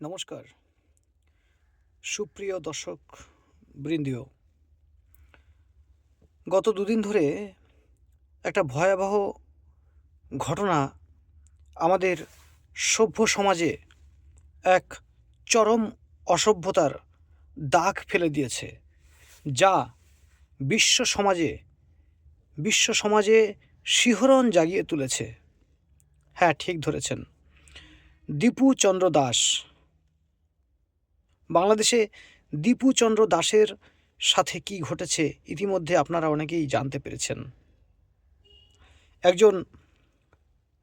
নমস্কার। সুপ্রিয় দর্শক বৃন্দীয় গত দুদিন ধরে একটা ভয়াবহ ঘটনা আমাদের সভ্য সমাজে এক চরম অসভ্যতার দাগ ফেলে দিয়েছে, যা বিশ্ব সমাজে বিশ্ব সমাজে শিহরণ জাগিয়ে তুলেছে। হ্যাঁ ঠিক ধরেছেন। দীপু চন্দ্র দাস বাংলাদেশে দীপুচন্দ্র দাসের সাথে কি ঘটেছে ইতিমধ্যে আপনারা অনেকেই জানতে পেরেছেন। একজন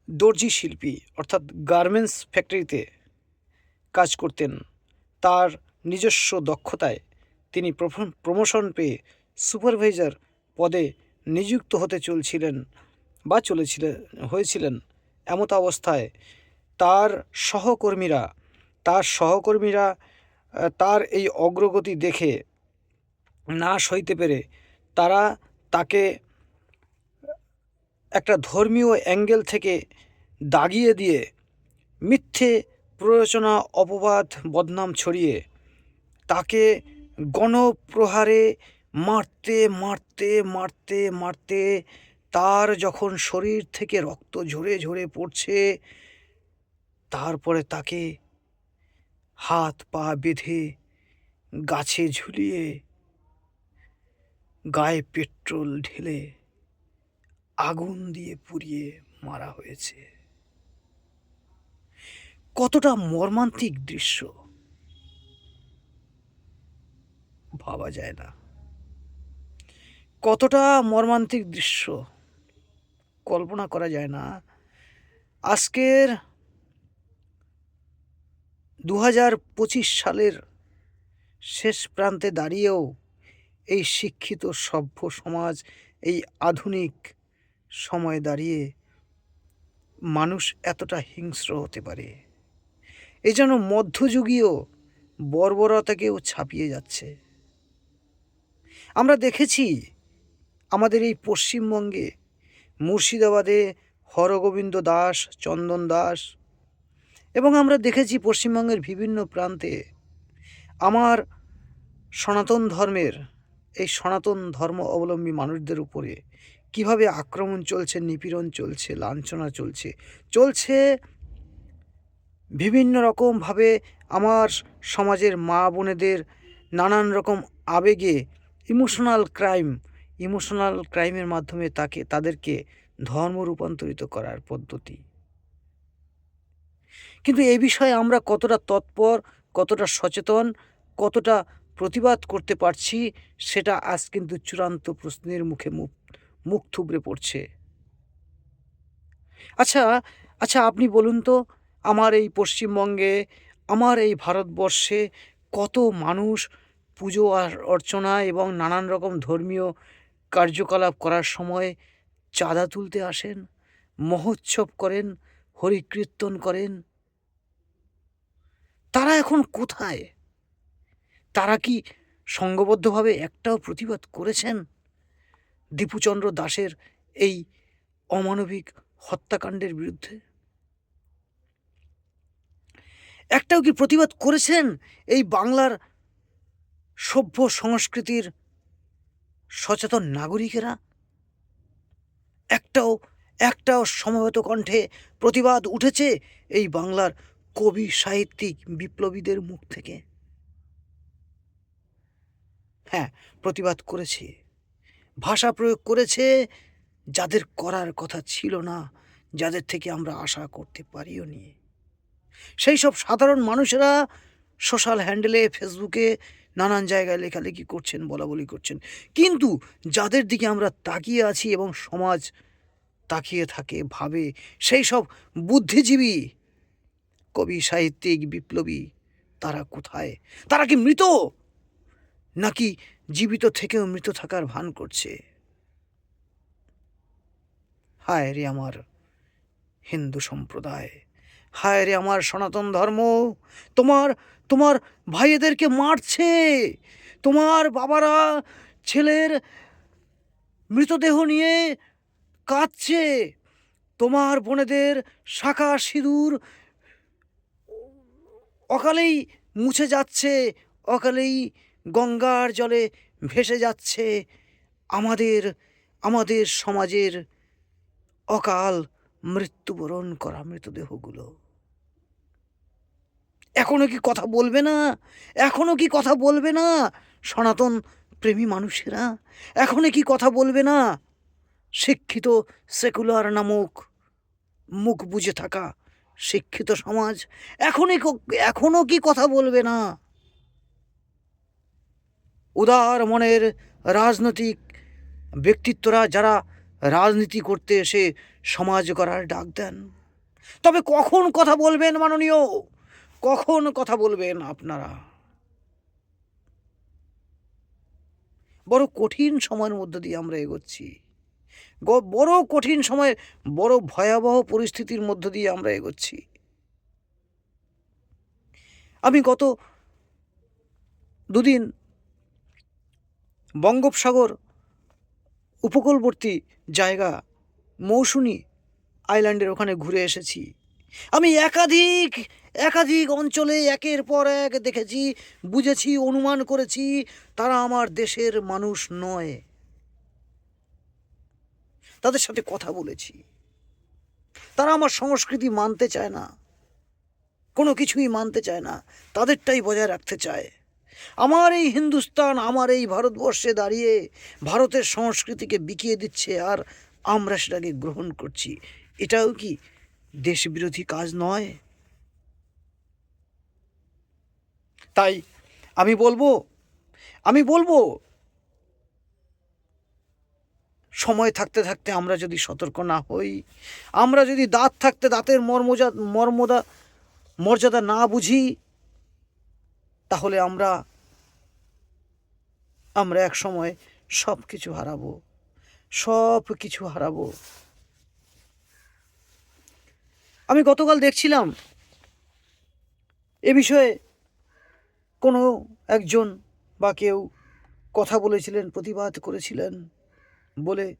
দর্জি শিল্পী, অর্থাৎ গার্মেন্টস ফ্যাক্টরিতে কাজ করতেন। তার নিজস্ব দক্ষতায় তিনি প্রমোশন পেয়ে সুপারভাইজার পদে নিযুক্ত হতে চলছিলেন বা চলেছিলেন, হয়েছিলেন এমত অবস্থায় তার সহকর্মীরা তার সহকর্মীরা তার এই অগ্রগতি দেখে না সইতে পেরে তারা তাকে একটা ধর্মীয় অ্যাঙ্গেল থেকে দাগিয়ে দিয়ে মিথ্যে প্ররোচনা, অপবাদ, বদনাম ছড়িয়ে তাকে গণপ্রহারে মারতে মারতে মারতে মারতে তার যখন শরীর থেকে রক্ত ঝরে ঝরে পড়ছে, তারপরে তাকে হাত পা বেঁধে গাছে ঝুলিয়ে গায়ে পেট্রোল ঢেলে আগুন দিয়ে পুড়িয়ে মারা হয়েছে। কতটা মর্মান্তিক দৃশ্য। ভাবা যায় না। কতটা মর্মান্তিক দৃশ্য। কল্পনা করা যায় না। আজকের দু হাজার পঁচিশ সালের শেষ প্রান্তে দাঁড়িয়েও এই শিক্ষিত সভ্য সমাজ, এই আধুনিক সময়ে দাঁড়িয়ে মানুষ এতটা হিংস্র হতে পারে। এ যেন মধ্যযুগীয় বর্বরতাকেও ছাপিয়ে যাচ্ছে। আমরা দেখেছি আমাদের এই পশ্চিমবঙ্গে মুর্শিদাবাদে হরগোবিন্দ দাস, চন্দন দাস এবং আমরা দেখেছি পশ্চিমবঙ্গের বিভিন্ন প্রান্তে আমার সনাতন ধর্মের, এই সনাতন ধর্ম অবলম্বী মানুষদের উপরে কীভাবে আক্রমণ চলছে, নিপীড়ন চলছে, লাঞ্ছনা চলছে চলছে বিভিন্ন রকমভাবে আমার সমাজের মা বোনেদের নানান রকম আবেগে ইমোশনাল ক্রাইম, ইমোশনাল ক্রাইমের মাধ্যমে তাকে, তাদেরকে ধর্ম রূপান্তরিত করার পদ্ধতি। কিন্তু এই বিষয়ে আমরা কতটা তৎপর, কতটা সচেতন, কতটা প্রতিবাদ করতে পারছি, সেটা আজ কিন্তু চূড়ান্ত প্রশ্নের মুখে মুখ মুখ থুবড়ে পড়ছে। আচ্ছা আচ্ছা আপনি বলুন তো, আমার এই পশ্চিমবঙ্গে, আমার এই ভারতবর্ষে কত মানুষ পুজো আর অর্চনা এবং নানান রকম ধর্মীয় কার্যকলাপ করার সময় চাঁদা তুলতে আসেন, মহোৎসব করেন হরিকীর্তন করেন। তারা এখন কোথায়? তারা কি সঙ্গবদ্ধভাবে একটাও প্রতিবাদ করেছেন? দীপুচন্দ্র দাসের এই অমানবিক হত্যাকাণ্ডের বিরুদ্ধে? একটাও কি প্রতিবাদ করেছেন এই বাংলার সভ্য সংস্কৃতির সচেতন নাগরিকেরা? একটাও একটাও সমবেত কণ্ঠে প্রতিবাদ উঠেছে এই বাংলার কবি সাহিত্যিক বিপ্লবীদের মুখ থেকে। হ্যাঁ প্রতিবাদ করেছে। ভাষা প্রয়োগ করেছে যাদের করার কথা ছিল না, যাদের থেকে আমরা আশা করতে পারিও নি। সেই সব সাধারণ মানুষেরা সোশ্যাল হ্যান্ডেলে, ফেসবুকে নানান জায়গায় লেখালেখি করছেন বলা বলি করছেন। কিন্তু যাদের দিকে আমরা তাকিয়ে আছি এবং সমাজ তাকিয়ে থাকে, ভাবে, সেই সব বুদ্ধিজীবী কবি, সাহিত্যিক, বিপ্লবী, তারা কোথায়? তারা কি মৃত? নাকি জীবিত থেকেও মৃত থাকার ভান করছে? হায় রে আমার হিন্দু সম্প্রদায়, হায় রে আমার সনাতন ধর্ম, তোমার তোমার ভাইয়েদেরকে মারছে, তোমার বাবারা ছেলের মৃতদেহ নিয়ে কাঁদছে। তোমার বোনেদের শাখা সিঁদুর অকালেই মুছে যাচ্ছে, অকালেই গঙ্গার জলে ভেসে যাচ্ছে আমাদের আমাদের সমাজের অকাল মৃত্যুবরণ করা মৃতদেহগুলো। এখনও কি কথা বলবে না? এখনও কি কথা বলবে না? সনাতন প্রেমী মানুষেরা, এখনও কি কথা বলবে না? শিক্ষিত সেকুলার নামক মুখ বুজে থাকা শিক্ষিত সমাজ এখনই এখনও কি কথা বলবে না? উদার মনের রাজনৈতিক ব্যক্তিত্বরা যারা রাজনীতি করতে এসে সমাজ করার ডাক দেন। তবে কখন কথা বলবেন মাননীয়? কখন কথা বলবেন আপনারা? বড় কঠিন সময়ের মধ্য দিয়ে আমরা এগোচ্ছি। বড় কঠিন সময়, বড় ভয়াবহ পরিস্থিতির মধ্য দিয়ে আমরা এগোচ্ছি। আমি গত দুদিন বঙ্গোপসাগর উপকূলবর্তী জায়গা মৌসুনি আইল্যান্ডের ওখানে ঘুরে এসেছি। আমি একাধিক একাধিক অঞ্চলে একের পর এক দেখেছি, বুঝেছি, অনুমান করেছি, তারা আমার দেশের মানুষ নয়। তাদের সাথে কথা বলেছি। তারা আমার সংস্কৃতি মানতে চায় না। কোনো কিছুই মানতে চায় না। তাদেরটাই বজায় রাখতে চায়। আমার এই হিন্দুস্তান, আমার এই ভারতবর্ষে দাঁড়িয়ে ভারতের সংস্কৃতিকে বিকিয়ে দিচ্ছে আর আমরা সেটাকে গ্রহণ করছি। এটাও কি দেশবিরোধী কাজ নয়? তাই আমি বলব আমি বলব সময় থাকতে থাকতে আমরা যদি সতর্ক না হই, আমরা যদি দাঁত থাকতে দাঁতের মর্মজা, মর্মদা, মর্যাদা না বুঝি, তাহলে আমরা আমরা এক সময় সব কিছু হারাবো সব কিছু হারাবো। আমি গতকাল দেখছিলাম এ বিষয়ে কোনো একজন বা কেউ কথা বলেছিলেন, প্রতিবাদ করেছিলেন। বলে,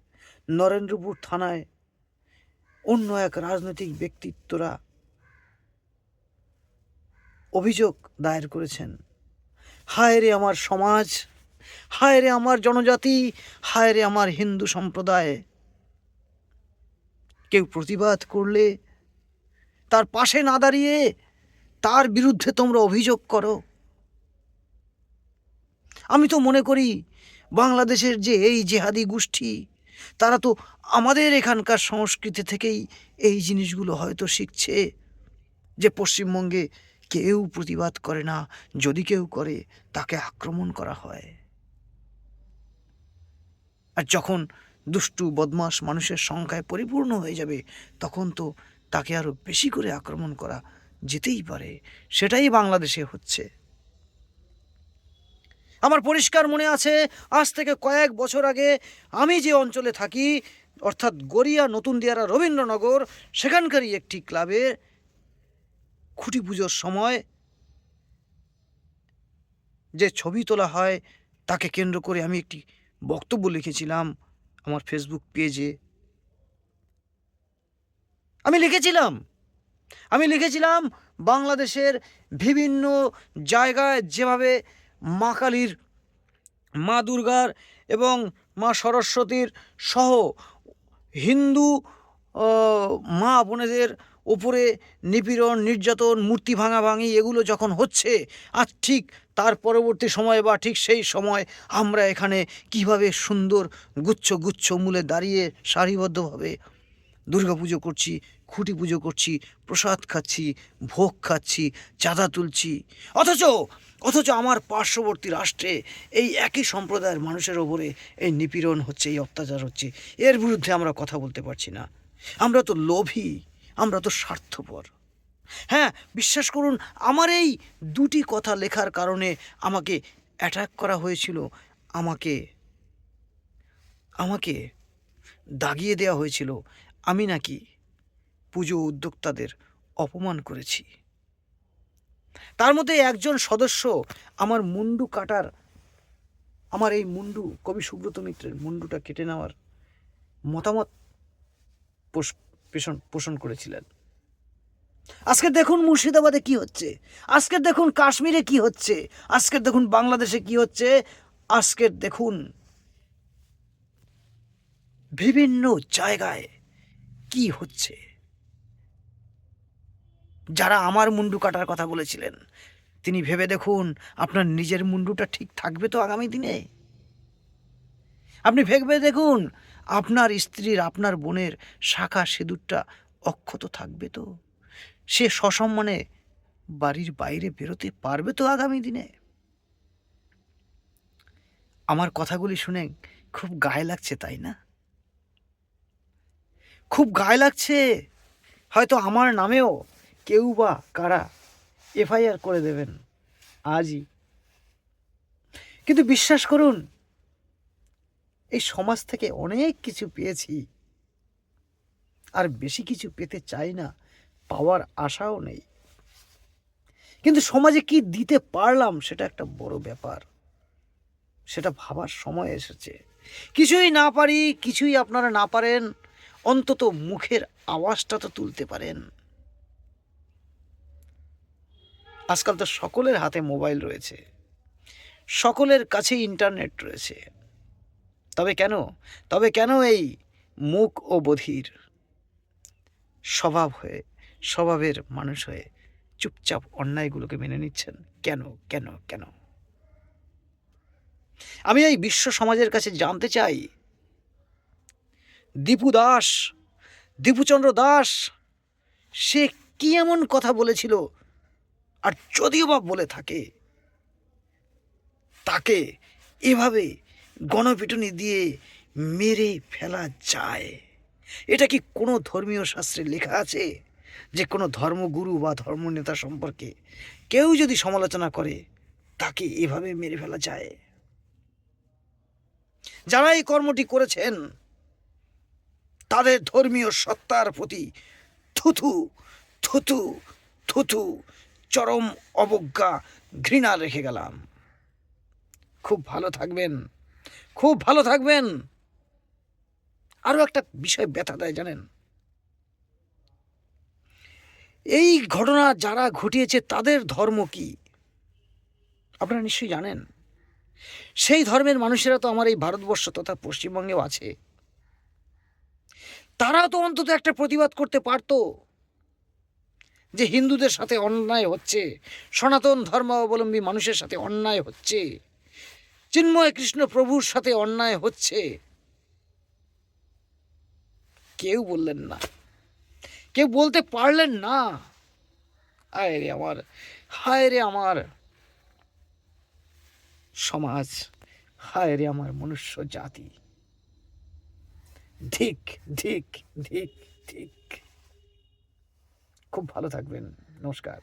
নরেন্দ্রপুর থানায় অন্য এক রাজনৈতিক ব্যক্তিত্বরা অভিযোগ দায়ের করেছেন। হায় রে আমার সমাজ, হায় রে আমার জনজাতি, হায় রে আমার হিন্দু সম্প্রদায়। কেউ প্রতিবাদ করলে তার পাশে না দাঁড়িয়ে তার বিরুদ্ধে তোমরা অভিযোগ করো। আমি তো মনে করি বাংলাদেশের যে এই জেহাদি গোষ্ঠী, তারা তো আমাদের এখানকার সংস্কৃতি থেকেই এই জিনিসগুলো হয়তো শিখছে, যে পশ্চিমবঙ্গে কেউ প্রতিবাদ করে না, যদি কেউ করে, তাকে আক্রমণ করা হয়। আর যখন দুষ্টু বদমাস মানুষের সংখ্যায় পরিপূর্ণ হয়ে যাবে, তখন তো তাকে আরও বেশি করে আক্রমণ করা যেতেই পারে, সেটাই বাংলাদেশে হচ্ছে। আমার পরিষ্কার মনে আছে, আজ থেকে কয়েক বছর আগে আমি যে অঞ্চলে থাকি, অর্থাৎ গড়িয়া নতুন দিয়ারা রবীন্দ্রনগর, সেখানকারই একটি ক্লাবে খুঁটি পুজোর সময় যে ছবি তোলা হয়, তাকে কেন্দ্র করে আমি একটি বক্তব্য লিখেছিলাম আমার ফেসবুক পেজে। আমি লিখেছিলাম আমি লিখেছিলাম, বাংলাদেশের বিভিন্ন জায়গায় যেভাবে মা কালীর, মা দুর্গার এবং মা সরস্বতীর সহ হিন্দু মা বোনেদের উপরে নিপীড়ন, নির্যাতন, মূর্তি ভাঙাভাঙি এগুলো যখন হচ্ছে আর ঠিক তার পরবর্তী সময় বা ঠিক সেই সময় আমরা এখানে কীভাবে সুন্দর গুচ্ছ গুচ্ছ মূলে দাঁড়িয়ে সারিবদ্ধভাবে দুর্গা পুজো করছি খুঁটি পুজো করছি, প্রসাদ খাচ্ছি, ভোগ খাচ্ছি, চাঁদা তুলছি। অথচ অথচ আমার পার্শ্ববর্তী রাষ্ট্রে এই একই সম্প্রদায়ের মানুষের ওপরে এই নিপীড়ন হচ্ছে, এই অত্যাচার হচ্ছে। এর বিরুদ্ধে আমরা কথা বলতে পারছি না। আমরা তো লোভী, আমরা তো স্বার্থপর। হ্যাঁ বিশ্বাস করুন, আমার এই দুটি কথা লেখার কারণে আমাকে অ্যাটাক করা হয়েছিল। আমাকে আমাকে দাগিয়ে দেওয়া হয়েছিল। আমি নাকি পুজো উদ্যোক্তাদের অপমান করেছি। তার মধ্যে একজন সদস্য আমার মুন্ডু কাটার, আমার এই মুন্ডু কবি সুব্রত মিত্রের মুন্ডুটা কেটে নেওয়ার মতামত পোষ- পেষণ, পোষণ করেছিলেন। আজকে দেখুন মুর্শিদাবাদে কি হচ্ছে, আজকে দেখুন কাশ্মীরে কি হচ্ছে, আজকে দেখুন বাংলাদেশে কি হচ্ছে আজকের দেখুন বিভিন্ন জায়গায় কি হচ্ছে। যারা আমার মুন্ডু কাটার কথা বলেছিলেন। তিনি ভেবে দেখুন, আপনার নিজের মুন্ডুটা ঠিক থাকবে তো আগামী দিনে? আপনি ভেবে দেখুন, আপনার স্ত্রীর, আপনার বোনের শাখা সিঁদুরটা অক্ষত থাকবে তো? সে সসম্মানে বাড়ির বাইরে বেরোতে পারবে তো আগামী দিনে? আমার কথাগুলি শুনে খুব গায়ে লাগছে, তাই না? খুব গায়ে লাগছে। হয়তো আমার নামেও কেউ বা কারা এফআইআর করে দেবেন, আজই। কিন্তু বিশ্বাস করুন, এই সমাজ থেকে অনেক কিছু পেয়েছি। আর বেশি কিছু পেতে চাই না, পাওয়ার আশাও নেই। কিন্তু সমাজে কি দিতে পারলাম সেটা একটা বড় ব্যাপার। সেটা ভাবার সময় এসেছে। কিছুই না পারি, কিছুই আপনারা না পারেন, অন্তত মুখের আওয়াজটা তো তুলতে পারেন। আজকাল তো সকলের হাতে মোবাইল রয়েছে। সকলের কাছে ইন্টারনেট রয়েছে। তবে কেন? তবে কেন এই মুখ ও বধির? স্বভাব হয়ে, স্বভাবের মানুষ হয়ে চুপচাপ অন্যায়গুলোকে মেনে নিচ্ছেন কেন কেন কেন? আমি এই বিশ্ব সমাজের কাছে জানতে চাই। দীপু দাস, দীপুচন্দ্র দাস, সে কি এমন কথা বলেছিল আর যদিও বা বলে থাকে, তাকে এভাবে গণপিটুনি দিয়ে মেরে ফেলা যায়। এটা কি কোনো ধর্মীয় শাস্ত্রে লেখা আছে যে কোনো ধর্মগুরু বা ধর্মনেতা সম্পর্কে কেউ যদি সমালোচনা করে, তাকে এভাবে মেরে ফেলা যায়? যারা এই কর্মটি করেছেন, তাদের ধর্মীয় সত্তার প্রতি থুথু থুথু থুথু চরম অবজ্ঞা, ঘৃণা রেখে গেলাম। খুব ভালো থাকবেন, খুব ভালো থাকবেন। আরও একটা বিষয় ব্যথা দেয় জানেন? এই ঘটনা যারা ঘটিয়েছে তাদের ধর্ম কি? আপনারা নিশ্চয়ই জানেন। সেই ধর্মের মানুষেরা তো আমার এই ভারতবর্ষ তথা পশ্চিমবঙ্গেও আছে। তারা তো অন্তত একটা প্রতিবাদ করতে পারতো। যে হিন্দুদের সাথে অন্যায় হচ্ছে, সনাতন ধর্মাবলম্বী মানুষের সাথে অন্যায় হচ্ছে, চিন্ময় কৃষ্ণ প্রভুর সাথে অন্যায় হচ্ছে। কেউ বললেন না। কেউ বলতে পারলেন না। হায় রে আমার, হায় রে আমার। সমাজ, হায় রে আমার মনুষ্য জাতি। ধিক ধিক ধিক ধিক। খুব ভালো থাকবেন। নমস্কার।